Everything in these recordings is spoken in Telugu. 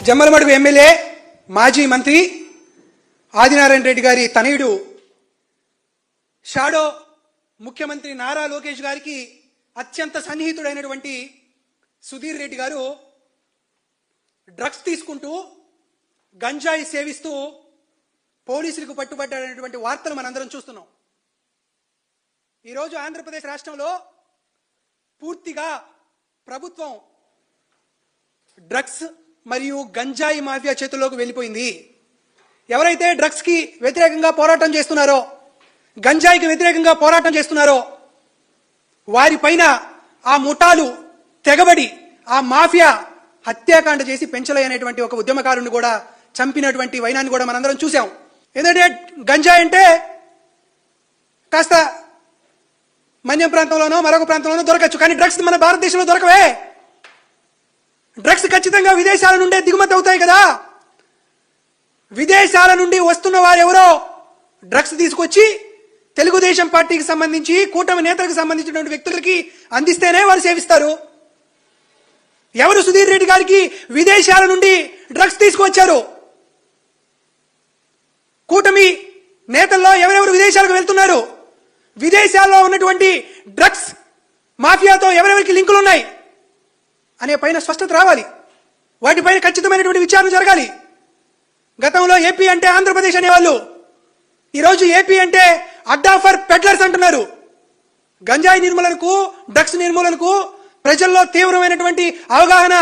జమ్మలమడుగు ఎమ్మెల్యే మాజీ మంత్రి ఆదినారాయణ రెడ్డి గారి తనయుడు షాడో ముఖ్యమంత్రి నారా లోకేష్ గారికి అత్యంత సన్నిహితుడైనటువంటి సుధీర్ రెడ్డి గారు డ్రగ్స్ తీసుకుంటూ గంజాయి సేవిస్తూ పోలీసులకు పట్టుబడ్డాడనేటువంటి వార్తలు మనందరం చూస్తున్నాం. ఈరోజు ఆంధ్రప్రదేశ్ రాష్ట్రంలో పూర్తిగా ప్రభుత్వం డ్రగ్స్ మరియు గంజాయి మాఫియా చేతుల్లోకి వెళ్ళిపోయింది. ఎవరైతే డ్రగ్స్కి వ్యతిరేకంగా పోరాటం చేస్తున్నారో గంజాయికి వ్యతిరేకంగా పోరాటం చేస్తున్నారో వారిపైన ఆ ముఠాలు తెగబడి ఆ మాఫియా హత్యాకాండ చేసి పెంచలే అనేటువంటి ఒక ఉద్యమకారుని కూడా చంపినటువంటి వైనాన్ని కూడా మనందరం చూసాం ఎందుకంటే గంజాయి అంటే కాస్త మన్యం ప్రాంతంలోనో మరొక ప్రాంతంలోనో దొరకచ్చు. కానీ డ్రగ్స్ మన భారతదేశంలో దొరకవే. ఖచ్చితంగా విదేశాల నుండే దిగుమతి అవుతాయి కదా. విదేశాల నుండి వస్తున్న వారు ఎవరో డ్రగ్స్ తీసుకొచ్చి తెలుగుదేశం పార్టీకి సంబంధించి కూటమి నేతలకు సంబంధించినటువంటి వ్యక్తులకి అందిస్తేనే వారు సేవిస్తారు. ఎవరు సుధీర్ రెడ్డి గారికి విదేశాల నుండి డ్రగ్స్ తీసుకువచ్చారు? కూటమి నేతల్లో ఎవరెవరు విదేశాలకు వెళ్తున్నారు? విదేశాల్లో ఉన్నటువంటి డ్రగ్స్ మాఫియాతో ఎవరెవరికి లింకులు ఉన్నాయి అనే పైన స్పష్టత రావాలి. వాటిపైన ఖచ్చితమైనటువంటి విచారణ జరగాలి. గతంలో ఏపీ అంటే ఆంధ్రప్రదేశ్ అనేవాళ్ళు. ఈరోజు ఏపీ అంటే అడ్డా ఫర్ పెడ్లర్స్ అంటున్నారు. గంజాయి నిర్మూలనకు డ్రగ్స్ నిర్మూలనకు ప్రజల్లో తీవ్రమైనటువంటి అవగాహన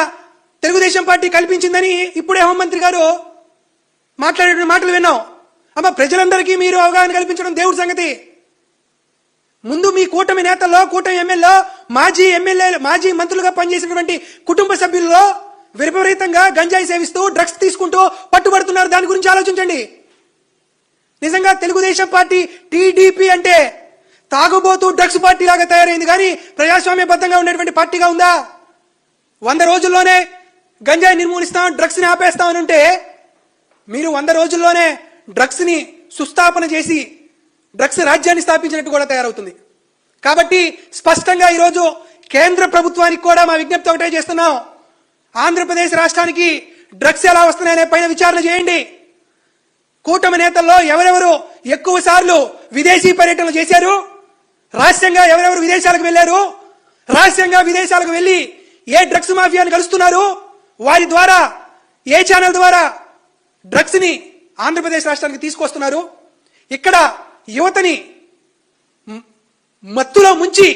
తెలుగుదేశం పార్టీ కల్పించిందని ఇప్పుడే హోంమంత్రి గారు మాట్లాడే మాటలు విన్నాం. అమ్మ ప్రజలందరికీ మీరు అవగాహన కల్పించడం దేవుడి సంగతి. ముందు మీ కూటమి నేతల్లో కూటమి ఎమ్మెల్యేలో మాజీ ఎమ్మెల్యేలు మాజీ మంత్రులుగా పనిచేసినటువంటి కుటుంబ సభ్యుల్లో విపరీతంగా గంజాయి సేవిస్తూ డ్రగ్స్ తీసుకుంటూ పట్టుబడుతున్నారు. దాని గురించి ఆలోచించండి. నిజంగా తెలుగుదేశం పార్టీ టీడీపీ అంటే తాగుబోతూ డ్రగ్స్ పార్టీ లాగా తయారైంది. కానీ ప్రజాస్వామ్యబద్ధంగా ఉండేటువంటి పార్టీగా ఉందా? వంద రోజుల్లోనే గంజాయి నిర్మూలిస్తాం డ్రగ్స్ని ఆపేస్తామని ఉంటే మీరు వంద రోజుల్లోనే డ్రగ్స్ని సుస్థాపన చేసి డ్రగ్స్ రాజ్యాన్ని స్థాపించినట్టు కూడా తయారవుతుంది. కాబట్టి స్పష్టంగా ఈరోజు కేంద్ర ప్రభుత్వానికి కూడా మా విజ్ఞప్తి ఒకటే చేస్తున్నాం. ఆంధ్రప్రదేశ్ రాష్ట్రానికి డ్రగ్స్ ఎలా వస్తున్నాయనే పైన విచారణ చేయండి. కూటమి నేతల్లో ఎవరెవరు ఎక్కువ సార్లు విదేశీ పర్యటనలు చేశారు? రహస్యంగా ఎవరెవరు విదేశాలకు వెళ్ళారు? రహస్యంగా విదేశాలకు వెళ్ళి ఏ డ్రగ్స్ మాఫియాని కలుస్తున్నారు? వారి ద్వారా ఏ ఛానల్ ద్వారా డ్రగ్స్ని ఆంధ్రప్రదేశ్ రాష్ట్రానికి తీసుకొస్తున్నారు? ఇక్కడ యువతని మత్తులో ముంచి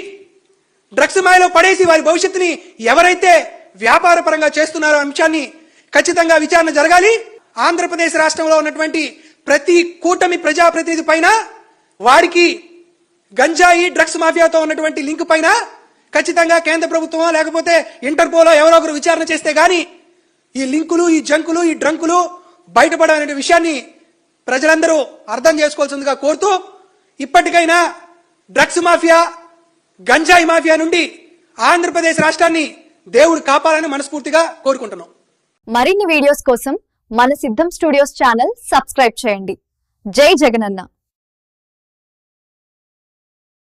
డ్రగ్స్ మాయలో పడేసి వారి భవిష్యత్తుని ఎవరైతే వ్యాపారపరంగా చేస్తున్నారు చేస్తున్నారో అంశాన్ని ఖచ్చితంగా విచారణ జరగాలి. ఆంధ్రప్రదేశ్ రాష్ట్రంలో ఉన్నటువంటి ప్రతి కూటమి ప్రజాప్రతినిధి పైన వారికి గంజాయి డ్రగ్స్ మాఫియాతో ఉన్నటువంటి లింక్ పైన ఖచ్చితంగా కేంద్ర ప్రభుత్వం లేకపోతే ఇంటర్పోలో ఎవరో ఒకరు విచారణ చేస్తే గాని ఈ లింకులు ఈ జంకులు ఈ డ్రంకులు బయటపడాలనే విషయాన్ని ప్రజలందరూ అర్థం చేసుకోవాల్సిందిగా కోరుతూ ఇప్పటికైనా డ్రగ్స్ మాఫియా గంజాయి మాఫియా నుండి ఆంధ్రప్రదేశ్ రాష్ట్రాన్ని దేవుడు కాపాలని మనస్ఫూర్తిగా కోరుకుంటున్నాం. మరిన్ని వీడియోస్ కోసం మన సిద్ధం స్టూడియోస్ ఛానల్ సబ్స్క్రైబ్ చేయండి. జై జగనన్న.